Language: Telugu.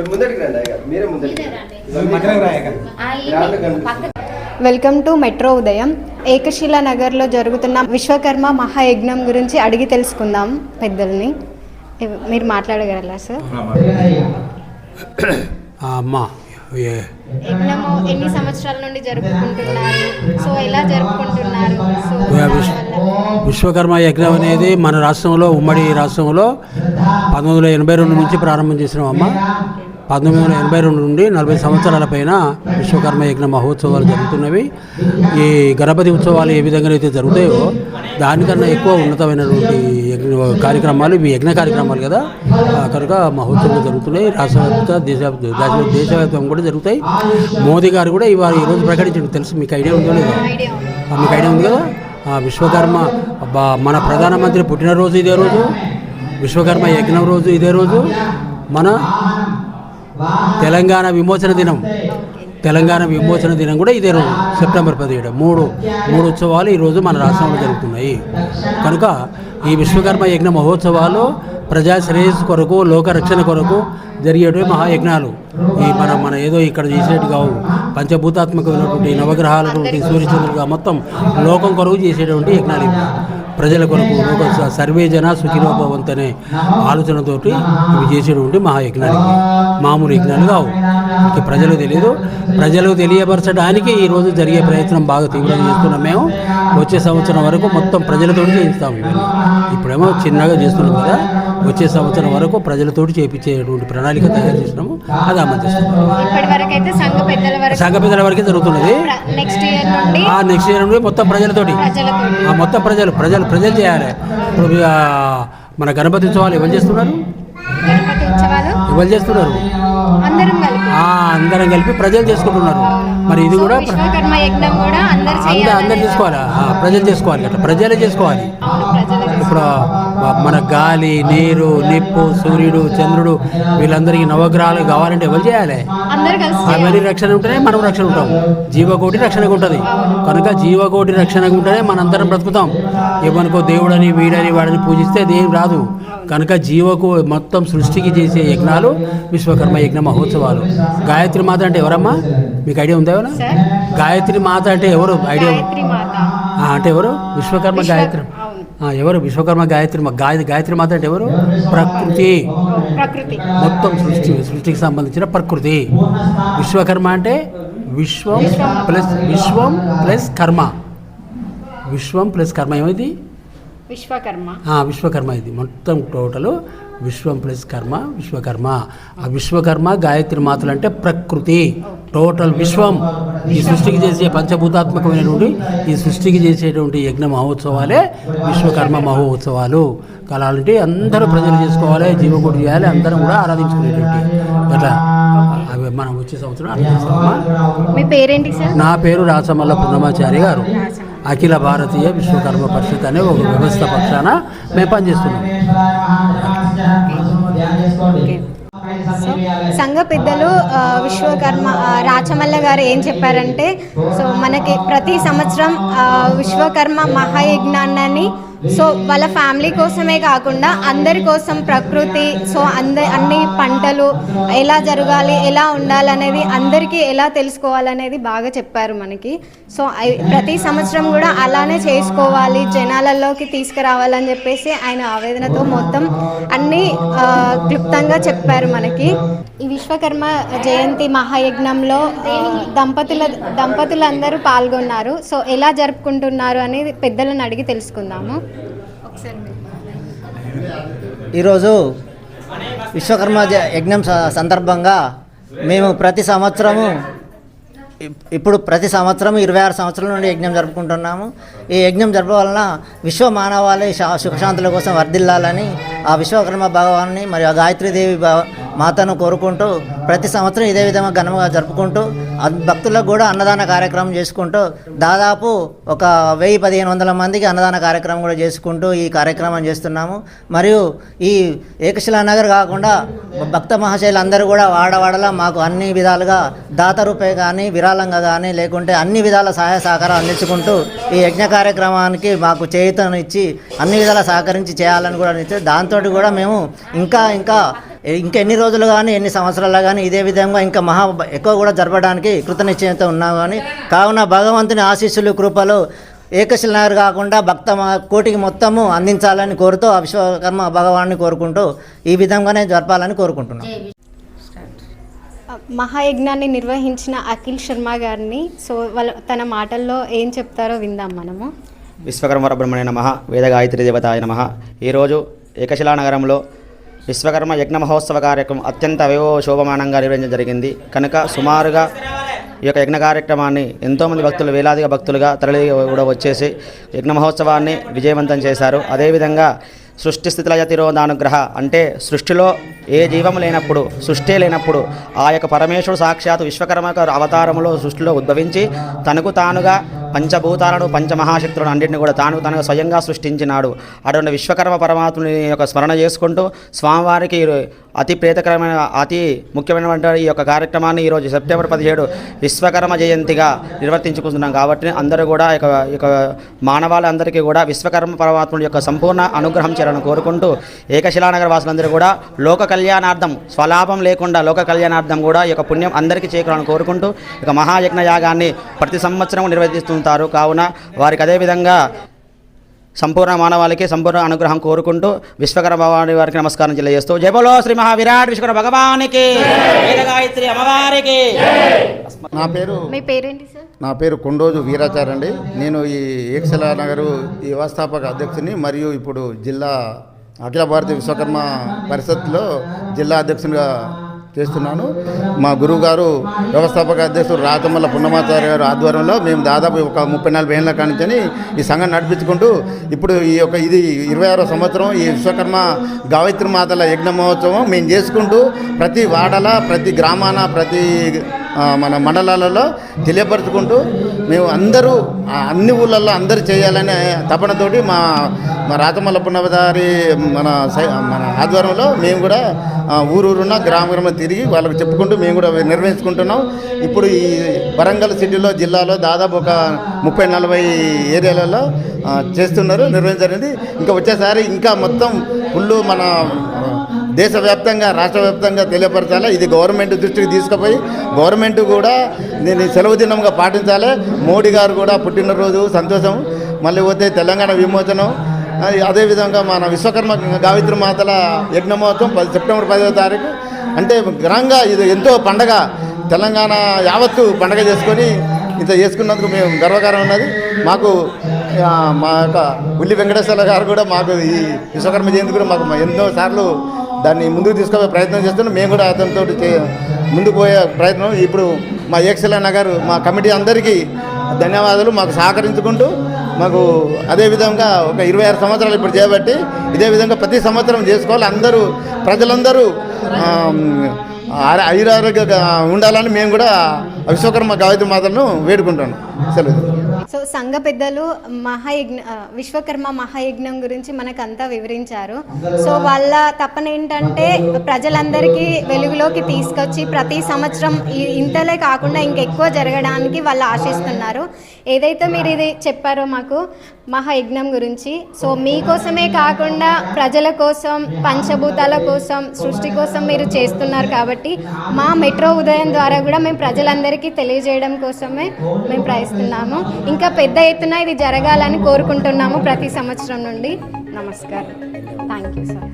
మీరు ముందటికి రండి అయ్యగారు. మీరే ముందటికి వెల్కమ్ టు మెట్రో ఉదయం. ఏకశిలా నగర్లో జరుగుతున్న విశ్వకర్మ మహాయజ్ఞం గురించి అడిగి తెలుసుకుందాం పెద్దల్ని. మీరు మాట్లాడగలరా సార్? ఆ అమ్మ యజ్ఞము ఎన్ని సంవత్సరాల నుండి జరుపుకుంటున్నారు? సో ఎలా జరుపుకుంటున్నారు? విశ్వకర్మ యజ్ఞం అనేది మన రాష్ట్రంలో ఉమ్మడి రాష్ట్రంలో పంతొమ్మిది వందల ఎనభై రెండు నుంచి ప్రారంభం చేసినాం అమ్మ. పంతొమ్మిది వందల ఎనభై రెండు నుండి నలభై సంవత్సరాల పైన విశ్వకర్మ యజ్ఞ మహోత్సవాలు జరుగుతున్నవి. ఈ గణపతి ఉత్సవాలు ఏ విధంగా అయితే జరుగుతాయో దానికన్నా ఎక్కువ ఉన్నతమైనటువంటి యజ్ఞ కార్యక్రమాలు ఇవి యజ్ఞ కార్యక్రమాలు కదా. కనుక మహోత్సవాలు జరుగుతున్నాయి. రాష్ట్రవ్యాప్త దేశ దేశవ్యాప్తం దేశవ్యాప్తంగా కూడా జరుగుతాయి. మోదీ గారు కూడా ఇవాళ ఈరోజు ప్రకటించారు. తెలుసు మీకు ఐడియా ఉందో లేదా? మీకు ఐడియా ఉంది కదా? విశ్వకర్మ మన ప్రధానమంత్రి పుట్టినరోజు ఇదే రోజు. విశ్వకర్మ యజ్ఞం రోజు ఇదే రోజు. మన తెలంగాణ విమోచన దినం. తెలంగాణ విమోచన దినం కూడా ఇదే రోజు సెప్టెంబర్ పదిహేడు. మూడు మూడు ఉత్సవాలు ఈరోజు మన రాష్ట్రంలో జరుగుతున్నాయి. కనుక ఈ విశ్వకర్మ యజ్ఞ మహోత్సవాలు ప్రజా శ్రేయస్సు కొరకు లోక రక్షణ కొరకు జరిగేటివి మహాయజ్ఞాలు. ఈ మన మన ఏదో ఇక్కడ చేసేటి కావు. పంచభూతాత్మకమైనటువంటి నవగ్రహాలటువంటి సూర్యచంద్రులుగా మొత్తం లోకం కొరకు చేసేటువంటి యజ్ఞాలు ప్రజల కొరకు లోక సర్వే జన సుఖినోభవంత్ అనే ఆలోచనతోటి ఇవి చేసేటువంటి మహాయజ్ఞానికి మామూలు యజ్ఞాలు కావు. ఇక ప్రజలకు తెలియదు ప్రజలకు తెలియపరచడానికి ఈరోజు జరిగే ప్రయత్నం బాగా తీవ్రంగా చేస్తున్నాం మేము. వచ్చే సంవత్సరం వరకు మొత్తం ప్రజలతోటి చేయిస్తాం ఇవన్నీ. ఇప్పుడేమో చిన్నగా చేస్తున్నాం కదా. వచ్చే సంవత్సరం వరకు ప్రజలతోటి చేయించేటువంటి ప్రణాళిక తయారు చేసినాము అది అమలు చేస్తున్నాం ఇప్పటి వరకు అయితే సంఘ పెద్దల వరకు జరుగుతున్నది. నెక్స్ట్ ఇయర్ నుండి ఆ నెక్స్ట్ ఇయర్ నుండి మొత్తం ప్రజలతోటి. ప్రజలతో ఆ మొత్తం ప్రజలు ప్రజలు ప్రజలు చేయాలి. ఇప్పుడు మన గణపతి ఉత్సవాలు ఎవరు చేస్తున్నారు? ఎవరు చేస్తున్నారు? అందరం కలిపి ఆ, అందరం కలిపి ప్రజలు చేసుకుంటున్నారు. మరి ఇది కూడా అందరు అందరూ చేసుకోవాలి. ప్రజలు చేసుకోవాలి. అట్లా ప్రజలే చేసుకోవాలి. ఇప్పుడు మన గాలి నీరు నిప్పు సూర్యుడు చంద్రుడు వీళ్ళందరికీ నవగ్రహాలు కావాలంటే ఎవరు చేయాలి? అవన్నీ రక్షణ ఉంటేనే మనం రక్షణ ఉంటాం. జీవకోటి రక్షణగా ఉంటుంది. కనుక జీవకోటి రక్షణగా ఉంటేనే మనందరం బ్రతుకుతాం. ఏమనుకో దేవుడని వీడని వాడని పూజిస్తే దేని రాదు. కనుక జీవకు మొత్తం సృష్టికి చేసే యజ్ఞాలు విశ్వకర్మ యజ్ఞ మహోత్సవాలు. గాయత్రి మాత అంటే ఎవరమ్మా? మీకు ఐడియా ఉందా గాయత్రి మాత అంటే ఎవరు? ఐడియా అంటే ఎవరు? విశ్వకర్మ గాయత్రి. ఎవరు? విశ్వకర్మ గాయత్రి గాయ గాయత్రి మాత అంటే ఎవరు? ప్రకృతి. ప్రకృతి. మొత్తం సృష్టి సృష్టికి సంబంధించిన ప్రకృతి. విశ్వకర్మ అంటే విశ్వం ప్లస్ విశ్వం ప్లస్ కర్మ. విశ్వం ప్లస్ కర్మ ఏమైంది? విశ్వకర్మ. విశ్వకర్మ ఇది. మొత్తం టోటల్ విశ్వం ప్లస్ కర్మ విశ్వకర్మ. ఆ విశ్వకర్మ గాయత్రి మాతలు అంటే ప్రకృతి. టోటల్ విశ్వం ఈ సృష్టికి చేసే పంచభూతాత్మకమైనటువంటి ఈ సృష్టికి చేసేటువంటి యజ్ఞ మహోత్సవాలే విశ్వకర్మ మహోత్సవాలు. కలాలంటే అందరూ ప్రజలు చేసుకోవాలి జీవకోటి చేయాలి అందరం కూడా ఆరాధించుకునేటువంటి అట్లా అవి మనం వచ్చే సంవత్సరం ఆరాధిస్తామా నా పేరు రాసమల్ల పూర్ణమాచారి గారు. అఖిల భారతీయ విశ్వకర్మ పరిషత్ అనే ఒక వ్యవస్థ పక్షాన మేము పనిచేస్తున్నాం. సో సంఘ పెద్దలు విశ్వకర్మ రాచమల్ల గారు ఏం చెప్పారంటే సో మనకి ప్రతి సంవత్సరం విశ్వకర్మ మహాయజ్ఞానాన్ని సో వాళ్ళ ఫ్యామిలీ కోసమే కాకుండా అందరి కోసం ప్రకృతి సో అంద అన్ని పంటలు ఎలా జరగాలి ఎలా ఉండాలనేది అందరికీ ఎలా తెలుసుకోవాలనేది బాగా చెప్పారు మనకి. సో ప్రతి సంవత్సరం కూడా అలానే చేసుకోవాలి జనాలలోకి తీసుకురావాలని చెప్పేసి ఆయన ఆవేదనతో మొత్తం అన్నీ క్లుప్తంగా చెప్పారు మనకి. ఈ విశ్వకర్మ జయంతి మహాయజ్ఞంలో దంపతుల దంపతులందరూ పాల్గొన్నారు. సో ఎలా జరుపుకుంటున్నారు అనేది పెద్దలను అడిగి తెలుసుకుందాము. ఈరోజు విశ్వకర్మ జ- యజ్ఞం సందర్భంగా మేము ప్రతి సంవత్సరము ఇప్పుడు ప్రతి సంవత్సరం ఇరవై ఆరు సంవత్సరాల నుండి యజ్ఞం జరుపుకుంటున్నాము. ఈ యజ్ఞం జరపడం వలన విశ్వ మానవాళి సుఖశాంతుల కోసం వర్ధిల్లాలని ఆ విశ్వకర్మ భగవాన్ని మరియు ఆ గాయత్రీదేవి మాతను కోరుకుంటూ ప్రతి సంవత్సరం ఇదే విధంగా ఘనంగా జరుపుకుంటూ భక్తులకు కూడా అన్నదాన కార్యక్రమం చేసుకుంటూ దాదాపు ఒక వెయ్యి పదిహేను వందల మందికి అన్నదాన కార్యక్రమం కూడా చేసుకుంటూ ఈ కార్యక్రమం చేస్తున్నాము. మరియు ఈ ఏకశిలా నగర్ కాకుండా భక్త మహాశైలందరూ కూడా వాడవాడలా మాకు అన్ని విధాలుగా దాత రూపే కానీ విరాళంగా కానీ లేకుంటే అన్ని విధాల సహాయ సహకారం అందించుకుంటూ ఈ యజ్ఞ కార్యక్రమానికి మాకు చేయుతనిచ్చి అన్ని విధాలా సహకరించి చేయాలని కూడా నిశ్చయం దాంతో కూడా మేము ఇంకా ఇంకా ఇంకా ఎన్ని రోజులు కానీ ఎన్ని సంవత్సరాలు కానీ ఇదే విధంగా ఇంకా మహా ఎక్కువ కూడా జరపడానికి కృతనిశ్చయంతో ఉన్నాం కానీ కావున భగవంతుని ఆశీస్సులు కృపలు ఏకశిల నగర్ కాకుండా భక్త కోటికి మొత్తము అందించాలని కోరుతూ ఆ విశ్వకర్మ భగవాన్ని కోరుకుంటూ ఈ విధంగానే జరపాలని కోరుకుంటున్నాం. మహాయజ్ఞాన్ని నిర్వహించిన అఖిల్ శర్మ గారిని సో వాళ్ళ తన మాటల్లో ఏం చెప్తారో విందాం మనము. విశ్వకర్మ బ్రహ్మణే నమ వేదగాయత్రి దేవతాయ నమ. ఈరోజు ఏకశిలా నగరంలో విశ్వకర్మ యజ్ఞ మహోత్సవ కార్యక్రమం అత్యంత అవయవ శోభమానంగా నిర్వహించడం జరిగింది. కనుక సుమారుగా ఈ యొక్క యజ్ఞ కార్యక్రమాన్ని ఎంతోమంది భక్తులు వేలాదిగా భక్తులుగా తరలి కూడా వచ్చేసి యజ్ఞ మహోత్సవాన్ని విజయవంతం చేశారు. అదేవిధంగా సృష్టి స్థితిలయ తిరోధానుగ్రహ అంటే సృష్టిలో ఏ జీవం లేనప్పుడు సృష్టి లేనప్పుడు ఆ యొక్క పరమేశ్వరుడు సాక్షాత్ విశ్వకర్మ అవతారములో సృష్టిలో ఉద్భవించి తనకు తానుగా పంచభూతాలను పంచమహాశక్తులను అన్నింటిని కూడా తాను తానుగా స్వయంగా సృష్టించినాడు. అటువంటి విశ్వకర్మ పరమాత్ముని యొక్క స్మరణ చేసుకుంటూ స్వామివారికి అతి ప్రేతకరమైన అతి ముఖ్యమైనటువంటి ఈ యొక్క కార్యక్రమాన్ని ఈరోజు సెప్టెంబర్ పదిహేడు విశ్వకర్మ జయంతిగా నిర్వర్తించుకుంటున్నాం కాబట్టి అందరూ కూడా ఇక ఇక మానవాళందరికీ కూడా విశ్వకర్మ పరమాత్ముడి యొక్క సంపూర్ణ అనుగ్రహం చేయాలని కోరుకుంటూ ఏకశిలానగర వాసులందరూ కూడా లోక కళ్యాణార్థం స్వలాభం లేకుండా లోక కళ్యాణార్థం కూడా ఈ యొక్క పుణ్యం అందరికీ చేకూరాలని కోరుకుంటూ ఇక మహాయజ్ఞ యాగాన్ని ప్రతి సంవత్సరం నిర్వహిస్తుంటారు. కావున వారికి అదేవిధంగా సంపూర్ణ మానవాళికి సంపూర్ణ అనుగ్రహం కోరుకుంటూ విశ్వకర్మ భగవాని వారికి నమస్కారం తెలియజేస్తూ జయబలో శ్రీ మహావిరాట్ విశ్వకర్మ భగవానికి అమ్మవారికి. నా పేరు మీ పేరేంటి సార్ నా పేరు కొండోజు వీరాచార్ అండి నేను ఈ ఏకశిలా నగరు ఈ వ్యవస్థాపక అధ్యక్షుని మరియు ఇప్పుడు జిల్లా అఖిల భారతీయ విశ్వకర్మ పరిషత్లో జిల్లా అధ్యక్షునిగా చేస్తున్నాను. మా గురువు గారు వ్యవస్థాపక అధ్యక్షుడు రాతమల్ల పున్నమాచార్య గారు ఆధ్వర్యంలో మేము దాదాపు ఒక ముప్పై నలభై ఏళ్ళ కానించని ఈ సంఘం నడిపించుకుంటూ ఇప్పుడు ఈ యొక్క ఇది ఇరవై ఆరో సంవత్సరం ఈ విశ్వకర్మ గాయత్రి మాతల యజ్ఞ మహోత్సవం మేము చేసుకుంటూ ప్రతి వాడల ప్రతి గ్రామాన ప్రతి మన మండలాలలో తెలియపరుచుకుంటూ మేము అందరూ అన్ని ఊళ్ళల్లో అందరూ చేయాలనే తపనతోటి మా మా రాతమల్లపున్నవదారి మన సై- మన ఆధ్వర్యంలో మేము కూడా ఊరూరున్న గ్రామ గ్రామం తిరిగి వాళ్ళకి చెప్పుకుంటూ మేము కూడా నిర్వహించుకుంటున్నాం. ఇప్పుడు ఈ వరంగల్ సిటీలో జిల్లాలో దాదాపు ఒక ముప్పై నలభై ఏరియాలలో చేస్తున్నారు నిర్వహించారండి ఇంకా వచ్చేసారి ఇంకా మొత్తం ఫుల్ మన దేశవ్యాప్తంగా రాష్ట్ర వ్యాప్తంగా తెలియపరచాలి. ఇది గవర్నమెంట్ దృష్టికి తీసుకుపోయి గవర్నమెంట్ కూడా దీన్ని సెలవు దినంగా పాటించాలి. మోడీ గారు కూడా పుట్టినరోజు సంతోషం. మళ్ళీ పోతే తెలంగాణ విమోచనం. అదేవిధంగా మన విశ్వకర్మ గావిత్రి మాతల యజ్ఞమోత్సవం పది సెప్టెంబర్ పదవ తారీఖు. అంటే ఘనంగా ఇది ఎంతో పండగ. తెలంగాణ యావత్తు పండగ చేసుకొని ఇంత చేసుకున్నందుకు మేము గర్వకారం ఉన్నది. మాకు మా యొక్క ఉల్లి వెంకటేశ్వర గారు కూడా మాకు ఈ విశ్వకర్మ జయంతి కూడా మాకు ఎన్నో సార్లు దాన్ని ముందుకు తీసుకుపోయే ప్రయత్నం చేస్తున్నాం. మేము కూడా అతనితో ముందుకు పోయే ప్రయత్నం. ఇప్పుడు మా ఏక్సెల నగర్ మా కమిటీ అందరికీ ధన్యవాదాలు. మాకు సహకరించుకుంటూ మాకు అదే విధంగా ఒక ఇరవై ఆరు సంవత్సరాలు ఇప్పుడు చేయబట్టి ఇదే విధంగా ప్రతి సంవత్సరం చేసుకోవాలి. అందరూ ప్రజలందరూ ఐరారోగ్య ఉండాలని మేము కూడా విశ్వకర్మ గాయత్రి మాతలను వేడుకుంటాను సెలవు. సో సంఘ పెద్దలు మహాయజ్ఞ విశ్వకర్మ మహాయజ్ఞం గురించి మనకంతా వివరించారు. సో వాళ్ళ తపన ఏంటంటే ప్రజలందరికీ వెలుగులోకి తీసుకొచ్చి ప్రతి సంవత్సరం ఇంతలే కాకుండా ఇంకెక్కువ జరగడానికి వాళ్ళు ఆశిస్తున్నారు. ఏదైతే మీరు ఇది చెప్పారో మాకు మహాయజ్ఞం గురించి. సో మీకోసమే కాకుండా ప్రజల కోసం పంచభూతాల కోసం సృష్టి కోసం మీరు చేస్తున్నారు కాబట్టి మా మెట్రో ఉదయం ద్వారా కూడా మేము ప్రజలందరికీ తెలియజేయడం కోసమే మేము ప్రయత్నిస్తున్నాము. ఇంకా పెద్ద ఎత్తున ఇది జరగాలని కోరుకుంటున్నాము ప్రతి సంవత్సరం నుండి. నమస్కారం. Thank you sir